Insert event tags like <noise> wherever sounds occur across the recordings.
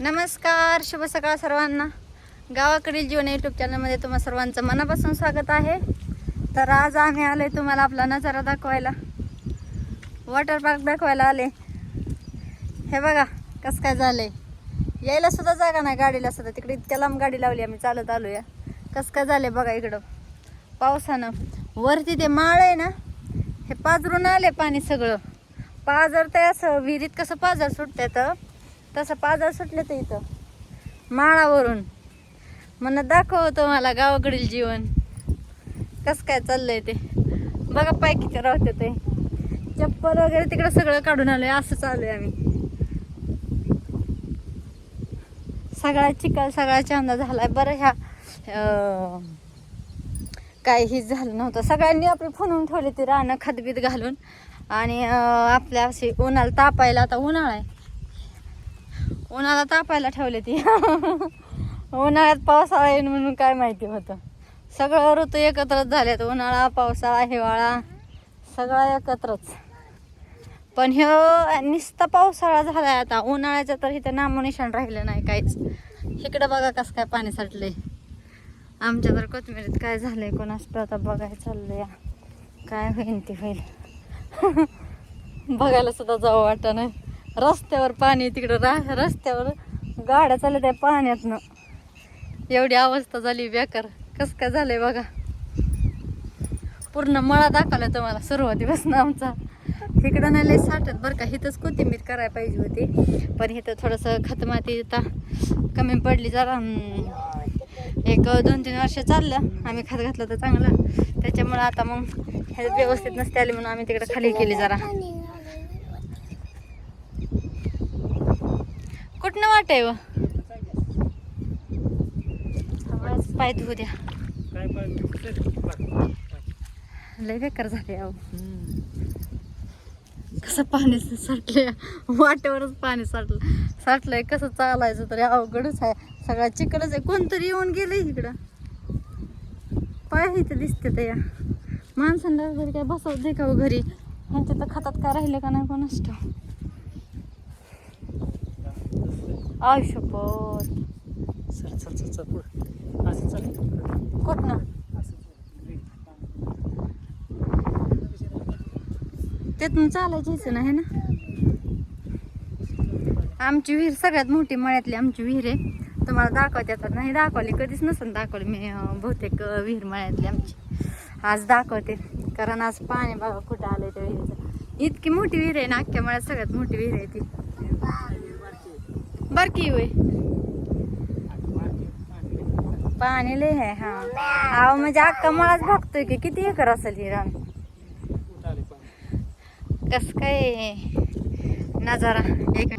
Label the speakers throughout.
Speaker 1: नमस्कार शुभ सकाळ सर्वांना. गावाकडील जीवन यूट्यूब चॅनलमध्ये तुम्हा सर्वांचं मनापासून स्वागत आहे. तर आज आम्ही आले तुम्हाला आपला नजारा दाखवायला. वॉटर पार्क दाखवायला आले हे बघा कसं काय झालंय. यायला सुद्धा जागा नाही गाडीला सुद्धा. तिकडे इतक्या लांब गाडी लावली आम्ही चालत आलोया. कसं काय झालंय बघा इकडं. पावसानं वरती ते माळ आहे ना हे पाजरून आले पाणी सगळं. पाजर ते असं विहिरीत कसं पाजर सुटते तर तसं पाजा सुटले तर इथं. माळावरून. म्हणून दाखवतो मला गावाकडील जीवन. कसं काय चाललंय ते? बघा पाय किती राहते ते. चप्पल वगैरे तिकडं सगळं काढून आलोय असं चालू आहे आम्ही. सगळा चिखल सगळा चांदा झालाय. बरं ह्या काहीच झालं नव्हतं. सगळ्यांनी आपली फुनवून ठेवली ती रानं खतबीत घालून. आणि आपल्या अशी उन्हाला तापायला आता उन्हाळा आहे. उन्हाला तापायला ठेवले ती. <laughs> उन्हाळ्यात पावसाळा येईल म्हणून काय माहिती होतं. सगळं ऋतू एकत्रच झालेत. उन्हाळा पावसाळा हिवाळा सगळा एकत्रच. पण ह्यो नुसता पावसाळा झालाय आता. उन्हाळ्याचं तर इथे नामोनिशाण राहिलं नाही काहीच. इकडं बघा कसं काय पाणी साठलंय. आमच्या तर कोथमिरीत काय झालंय? कोणास आता बघायला चाललंय. काय होईन ते होईल. <laughs> बघायला सुद्धा जावं वाटत नाही. रस्त्यावर पाणी तिकडं रा रस्त्यावर गाड्या चालत आहे पाण्यातनं. एवढी अवस्था झाली बेकार. कसं काय झालंय बघा. पूर्ण मळा दाखवला तुम्हाला सुरुवातीपासून आमचा. इकडं नाही लय साठत बरं का. हिथंच कोथिंबीर करायला पाहिजे होती. पण इथं थोडंसं खतमाती आता कमी पडली जरा. एक दोन तीन वर्ष चाललं. आम्ही खत घातलं तर चांगलं. त्याच्यामुळं आता मग हे व्यवस्थित नसते आली म्हणून आम्ही तिकडं खाली केली जरा. कुठनं वाट आहे व? पाय धुऊ द्या. लय बेकार झाले अहो. कसं पाणी साठलंय? वाट्यावरच पाणी साठलं. साठलंय कसं चालायचं तरी अवघडच आहे. सगळा चिकलच आहे. कोणतरी येऊन गेलंय इकडं. पाय इथं दिसते त्या माणसांना घरी काय बसवत दे का हो घरी? ह्यांच्या तर खातात काय राहिले का नाही कोणाच ठाऊक. आयुष्यपत
Speaker 2: चल चल चल चल पुढं. असं चल.
Speaker 1: कुठनं त्यातून चालायचं ना हे ना. आमची विहीर सगळ्यात मोठी मळ्यातली आमची विहीर आहे. तुम्हाला दाखवत येतात नाही दाखवली. कधीच नसेल दाखवली मी बहुतेक विहीर मळ्यातली आमची. आज दाखवते. कारण आज पाणी बघा कुठं आलंय त्या विहिरीचं. इतकी मोठी विहीर आहे ना अख्ख्या मळ्यात सगळ्यात मोठी विहीर आहे ती. बारकी होय. पाणी लय आहे हा. अहो म्हणजे अख्खा मळाच भागतोय की किती एकर असेल ही रान? कस काय? नजारा. एक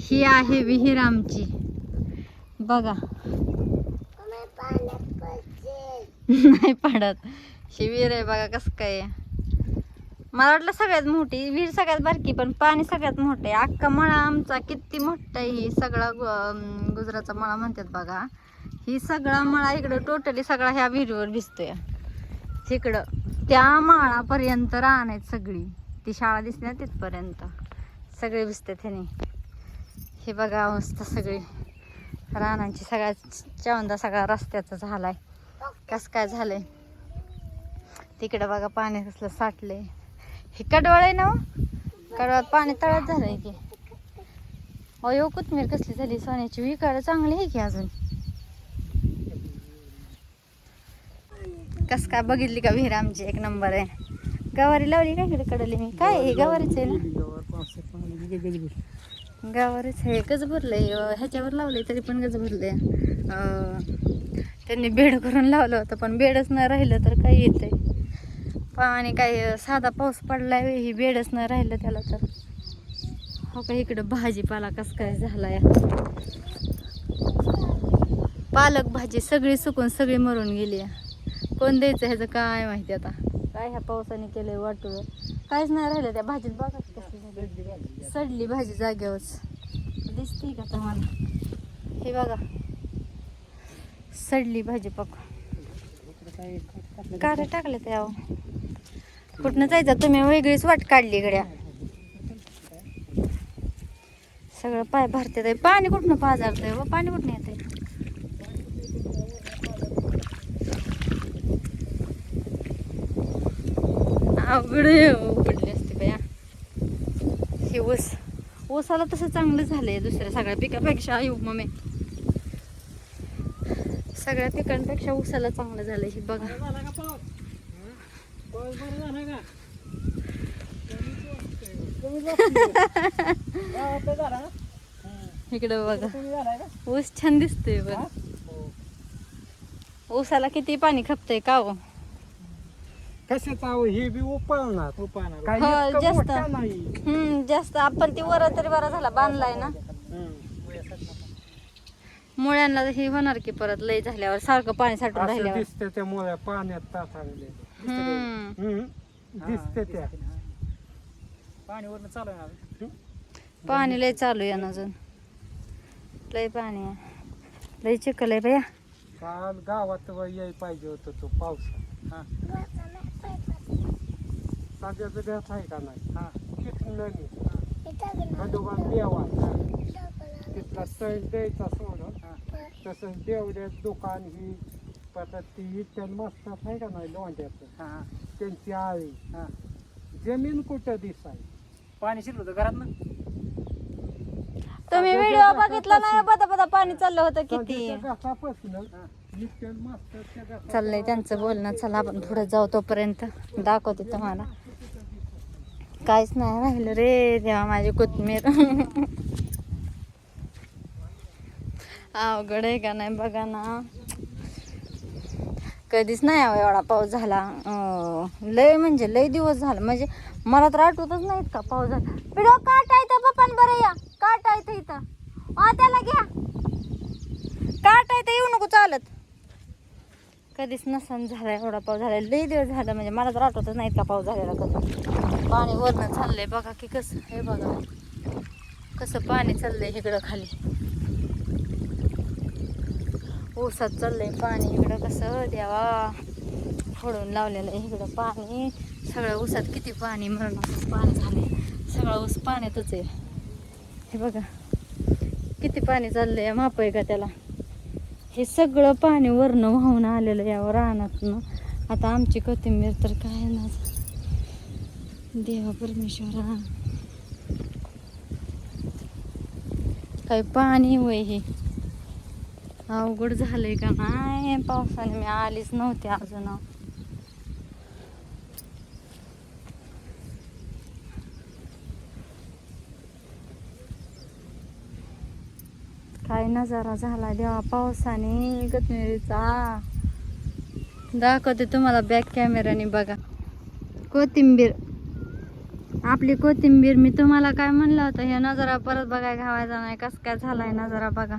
Speaker 1: ही आहे विहीर आमची. बघा. <laughs> नाही पाडत. ही विहीर आहे बघा कस काय. मला वाटलं सगळ्यात मोठी विहीर सगळ्यात बारकी पण पाणी सगळ्यात मोठं आहे. अख्खा मळा आमचा किती मोठा आहे ही सगळा गु- गुजरातचा मळा म्हणतात बघा. ही सगळा मळा इकडं टोटली सगळा ह्या विहिरीवर भिजतोय तिकडं त्या माळापर्यंत राहण आहेत सगळी. ती शाळा दिसते ना तिथपर्यंत. सगळे भिजते ह्याने हे बघा अवस्था सगळी. रानांची सगळ्या चवंदा सगळा रस्त्याचा झालाय. कस काय झालंय? तिकडं बघा पाणी कसलं साठलंय. हे कडवाळ आहे ना हो? पाणी तळात झालंय की. अयो कोथमीर कसली झाली? सोन्याची विकाळ चांगली आहे की अजून? कस काय बघितली का विहीर आमची एक नंबर आहे. गवारी लावली का इकडे कडली? मी काय आहे गवारीच आहे ना? गवारीच आहे. गज भरलंय. ह्याच्यावर लावलंय तरी पण गज भरलंय. त्यांनी बेड करून लावलं होतं पण बेडच नाही राहिलं तर काय येतंय? पाणी काय साधा पाऊस पडलाय ही बेडच नाही राहिलं त्याला तर. हो का इकडं भाजीपाला कस काय झालाय? पालक भाजी सगळी सुकून सगळी मरून गेली कोण द्यायचं ह्याचं काय माहिती आता? काय ह्या पावसाने केलंय वाटूळ? काहीच नाही राहिलं त्या भाजीत. बघा कसली सडली भाजी जागेवरच. दिसते का तुम्हाला? हे बघा. सडली भाजी पक काय टाकले त्या अहो. कुठनं जायचं? तुम्ही वेगळीच वाट काढली गड्या. सगळं पाय भरते पाणी कुठनं पाजारतंय व? पाणी कुठनं येते अवघड आहे हो, पडली असते बया. हे ऊस. ऊसाला तसं चांगलं झालंय दुसऱ्या सगळ्या पिकापेक्षा. येऊ मम्मी. सगळ्या पिकांपेक्षा ऊसाला चांगलं झालंय हे बघा. <laughs> इकडं बघा. ऊस छान दिसतोय बघा.
Speaker 2: हो.
Speaker 1: ऊसाला किती पाणी खपतंय का हो?
Speaker 3: कशाच हे बी उपाळणार.
Speaker 1: हो, जास्त. हम्म जास्त. आपण ती वर तरी बरा झाला बांधलाय ना.
Speaker 3: हं.
Speaker 1: मुळ्यांना हे होणार की परत लय झाल्यावर सारखं पाणी साठून राहिल्यावर.
Speaker 3: त्या मुळे पाण्यात
Speaker 1: हम्म.
Speaker 3: दिसते त्या.
Speaker 2: चालू आहे ना.
Speaker 1: पाणी लय चालू आहे ना अजून. लय पाणी आहे. लय चिखल आहे बया.
Speaker 3: काल गावात याय पाहिजे होतं तो पाऊस.
Speaker 2: हा,
Speaker 3: सध्याचं गॅस आहे का नाही?
Speaker 2: हा,
Speaker 3: तिथून नाही खंडोबा देवा तिथला तळ द्यायचा सोडून.
Speaker 2: हा.
Speaker 3: तसंच देवड्यात दुकान ही परत ती इथं मस्तात आहे का नाही लोंढ्याचं?
Speaker 2: हा,
Speaker 3: त्यांची आळी
Speaker 2: हा.
Speaker 3: जमीन कुठं दिसाय?
Speaker 2: पाणी शिरलं होतं घरात
Speaker 1: तुम्ही व्हिडिओ बघितला नाही बदा बदा पाणी चाललं होतं किती?
Speaker 3: घासापासून घासा
Speaker 1: चाललंय त्यांचं बोलणं चला आपण पुढे जाऊ तोपर्यंत. दाखवते तुम्हाला. काहीच नाही राहिलं रे देवा माझी कोथमीर. अवघड आहे का नाही बघा ना. कधीच नाही अहो एवढा पाऊस झाला. लय म्हणजे लय दिवस झाला. म्हणजे मला तर आठवतच नाहीत का पाऊस झाला. व्हिडिओ काट आहे पप्पान बरं या. काट आहे तर इथं. आ त्याला घ्या. काट आहे तर येऊ नको चालत. कधीच नसन झाला एवढा पाऊस झाला. लई दिवस झाला म्हणजे मला तर आठवतच नाहीत का पाऊस झालेला कसं. पाणी वरनं चाललंय बघा की कसं. हे बघा. कसं पाणी चाललंय इकडं खाली. ऊसात चाललंय पाणी. इकडं कसं देवा फोडून लावलेलं आहे इकडं पाणी. सगळं ऊसात किती पाणी मरणाचं पाणी झालंय. सगळं ऊस पाण्यातच आहे. हे बघा किती पाणी चाललंय माप आहे का त्याला? हे सगळं पाणी वरनं वाहून आलेलं या रानातनं. आता आमची कोथिंबीर तर काय ना? देवा परमेश्वरा. काय पाणी वय हे? अवघड झालंय का? नाही पावसाने मी आलीच नव्हते अजून. काय नजारा झाला देवा पावसाने कोथिंबीरीचा दाखवते तुम्हाला बॅक कॅमेराने बघा. कोथिंबीर. आपली कोथिंबीर मी तुम्हाला काय म्हणलं होतं हे नजारा परत बघाय घावायचा नाही कस काय झालाय नजारा बघा.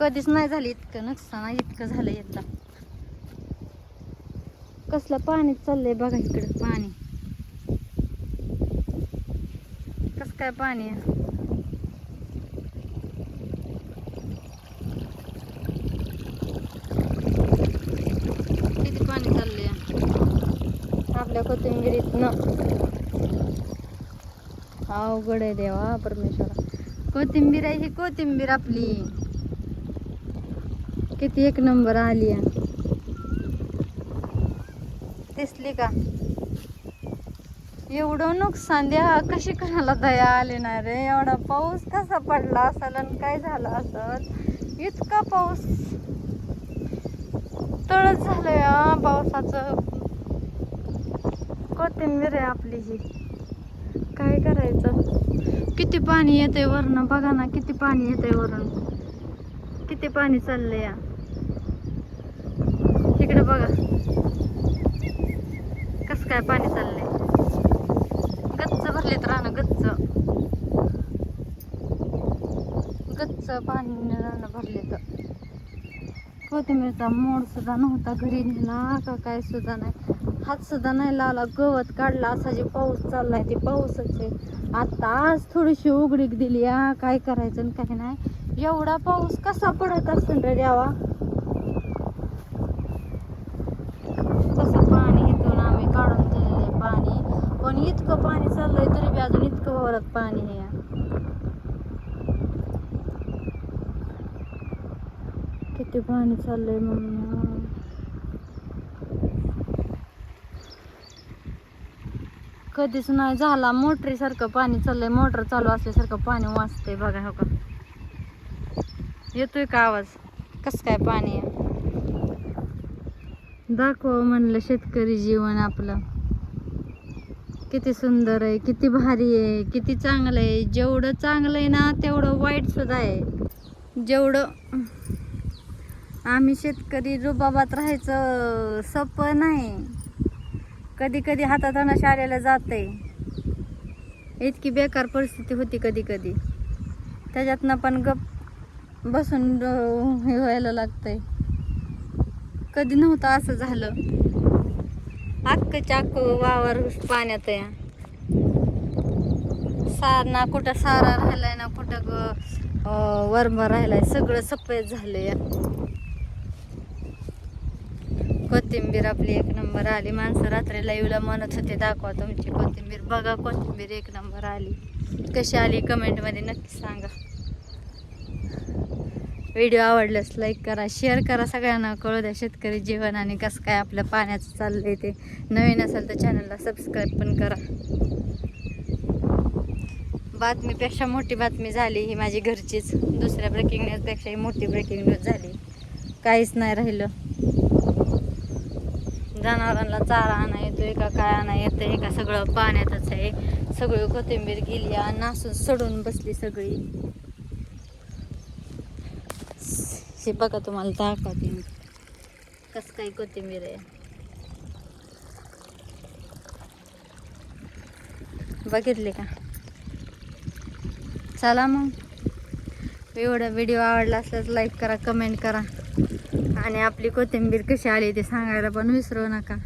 Speaker 1: कधीच नाही झालं इतकं नुकसान इतकं झालं यंदा कसलं पाणी चाललंय बघा इकडं पाणी. कस काय पाणी आहे? किती पाणी चाललंय? आपल्या कोथिंबिरीतनं. अवघड आहे देवा परमेश्वरा. कोथिंबीर आहे ही कोथिंबीर आपली. किती एक नंबर आली आहे. दिसली का? एवढं नुकसान द्या. कशी करायला दया आली नाही रे? एवढा पाऊस कसा पडला असेल आणि काय झालं असत इतका पाऊस. तळच झालं या पावसाचं. कोथिंबीर आहे आपली ही. काय करायचं? किती पाणी येतंय वरनं? बघा ना किती पाणी येतंय वरून. किती पाणी चाललंय या. बघा. कस काय पाणी चाललंय. गच्च भरलेत राहणं गच्च. गच्च पाणी राहणं भरले तर कोथिंबीरचा मोड सुद्धा नव्हता घरी नेला का काय सुद्धा नाही. हात सुद्धा नाही लावला गवत काढला असा जे पाऊस चाललाय ते पाऊसच आहे. आता आज थोडीशी उघडीक दिली या काय करायचं आणि काय नाही. एवढा पाऊस कसा पडत असेल रे द्यावा कसं पाणी इथून आम्ही काढून दिलेलं आहे पाणी पण इतकं इतकं पाणी चाललंय तरी बी अजून इतकं वावरात पाणी आहे. किती पाणी चाललंय मम्मी? कधीच नाही झाला. मोटरीसारखं पाणी चाललंय. मोटर चालू असल्यासारखं पाणी वाचतंय बघा हो का. येतोय का आवाज? कस काय पाणी आहे? दाखव म्हणलं शेतकरी जीवन आपलं. किती सुंदर आहे किती भारी आहे किती चांगलं आहे. जेवढं चांगलं आहे ना तेवढं वाईटसुद्धा आहे. जेवढं आम्ही शेतकरी रुबाबात राहायचं सोपं नाही. कधी कधी हातात शाळेला जाते इतकी बेकार परिस्थिती होती कधी कधी. त्याच्यातनं पण गप बसून हे व्हायला लागतंय. कधी नव्हतं असं झालं. अक्कच्या अक्क वावर पाण्यात आहे. सार ना कुठं सारा राहिलाय ना कुठं ग वरमा राहिलाय सगळं सफेद झालंय. कोथिंबीर आपली एक नंबर आली. माणसं रात्री लाईव्हला म्हणत होते दाखवा तुमची कोथिंबीर. बघा कोथिंबीर एक नंबर आली. कशी आली? कमेंटमध्ये नक्की सांगा. व्हिडिओ आवडल्यास लाईक करा शेअर करा सगळ्यांना कळू द्या शेतकरी जीवन आणि कसं काय आपलं पाण्याचं चाललं आहे ते. नवीन असेल तर चॅनलला सबस्क्राईब पण करा. बातमीपेक्षा मोठी बातमी झाली ही माझी घरचीच. दुसऱ्या ब्रेकिंग न्यूजपेक्षा ही मोठी ब्रेकिंग न्यूज झाली. काहीच नाही राहिलं. जनावरांना चारा आणा येतोय का काय आणा येतोय का सगळं पाण्यातच आहे. सगळी कोथिंबीर गेली आणि नासून सडून बसली सगळी. हे बघा तुम्हाला दाखवते मी. कसं काही कोथिंबीर आहे. बघितले का? चला मग. एवढा व्हिडिओ आवडला असल्यास लाईक करा कमेंट करा. आणि आपली कोथिंबीर कशी आली ते सांगायला पण विसरू नका.